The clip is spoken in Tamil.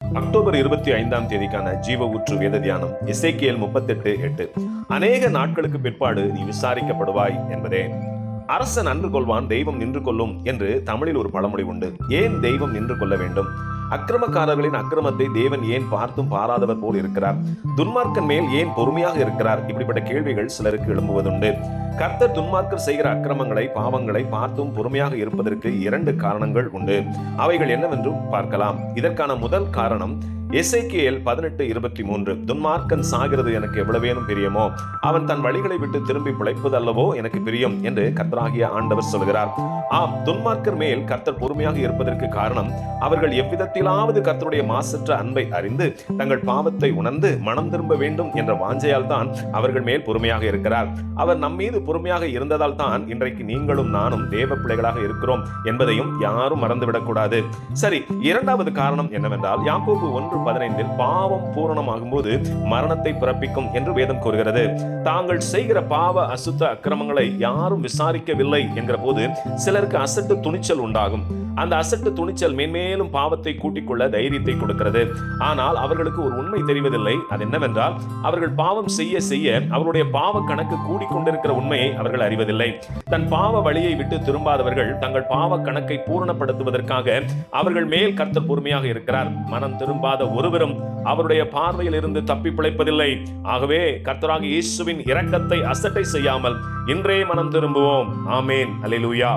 அக்டோபர் இருபத்தி ஐந்தாம் தேதிக்கான ஜீவ ஊற்று வேத தியானம் இசைக்கியல் முப்பத்தெட்டு எட்டு. அநேக நாட்களுக்கு பிற்பாடு நீ விசாரிக்கப்படுவாய் என்பதே. அரசன் அன்று கொள்வான் தெய்வம் நின்று கொள்ளும் என்று தமிழில் ஒரு பழமொழி உண்டு. ஏன் தெய்வம் நின்று கொள்ள வேண்டும்? அக்கிரமக்காரர்களின் அக்கிரமத்தை தேவன் ஏன் பார்த்தும் பாராதவர் போல் இருக்கிறார்? துன்மார்க்கன் மேல் ஏன் பொறுமையாக இருக்கிறார்? இப்படிப்பட்ட கேள்விகள் சிலருக்கு எழும்புவதுண்டு. கர்த்தர் துன்மார்க்கர் செய்கிற அக்கிரமங்களை பாவங்களை பார்த்தும் பொறுமையாக இருப்பதற்கு இரண்டு காரணங்கள் உண்டு. அவைகள் என்னவென்றும் பார்க்கலாம். இதற்கான முதல் காரணம் எஸ்ஐகேஎல் பதினெட்டு இருபத்தி மூன்று துன்மார்க்கன் சாகிறது எனக்கு எவ்வளவேனும் பிரியமோ? அவன் தன் வழிகளை விட்டு திரும்பி பிழைப்பது அல்லவோ எனக்கு பிரியம் என்று கர்த்தராகிய ஆண்டவர் சொல்கிறார் ஆம் துன்மார்க்கர் மேல் கர்த்தர் பொறுமையாக இருப்பதற்கு காரணம் அவர்கள் எவ்விதத்திலாவது கர்த்தருடைய மாசற்ற அன்பை அறிந்து தங்கள் பாவத்தை உணர்ந்து மனம் திரும்ப வேண்டும் என்ற வாஞ்சையால் தான் அவர்கள் மேல் பொறுமையாக இருக்கிறார். அவர் நம் மீது பொறுமையாக இருந்ததால் தான் இன்றைக்கு நீங்களும் நானும் தேவ பிள்ளைகளாக இருக்கிறோம் என்பதையும் யாரும் மறந்துவிடக் கூடாது சரி இரண்டாவது காரணம் என்னவென்றால் யாக்கோபு ஒன்று பதினைந்தில் பாவம் பூரணமாகும் போது மரணத்தை பிறப்பிக்கும் என்று வேதம் கூறுகிறது. தாங்கள் செய்கிற பாவ அசுத்த அக்கிரமங்களை யாரும் விசாரிக்கவில்லை என்கிற போது சிலருக்கு அசட்டு துணிச்சல் உண்டாகும். அந்த அசட்டு துணிச்சல் மேன்மேலும் பாவத்தை கூட்டிக் கொள்ள தைரியத்தை கொடுக்கிறது. ஆனால் அவர்களுக்கு ஒரு உண்மை தெரிவதில்லை. அது என்னவென்றால் அவர்கள் பாவம் செய்ய செய்ய அவருடைய பாவ கணக்கு கூடிக்கொண்டிருக்கிற உண்மையை அவர்கள் அறிவதில்லை. தன் பாவ வழியை விட்டு திரும்பாதவர்கள் தங்கள் பாவ கணக்கை பூரணப்படுத்துவதற்காக அவர்கள் மேல் கர்த்தர் பொறுமையாக இருக்கிறார். மனம் திரும்பாத ஒருவரும் அவருடைய பார்வையில் இருந்து தப்பி பிழைப்பதில்லை. ஆகவே கர்த்தராக இயேசுவின் இரக்கத்தை அசட்டை செய்யாமல் இன்றே மனம் திரும்புவோம். ஆமேன். அலிலூயா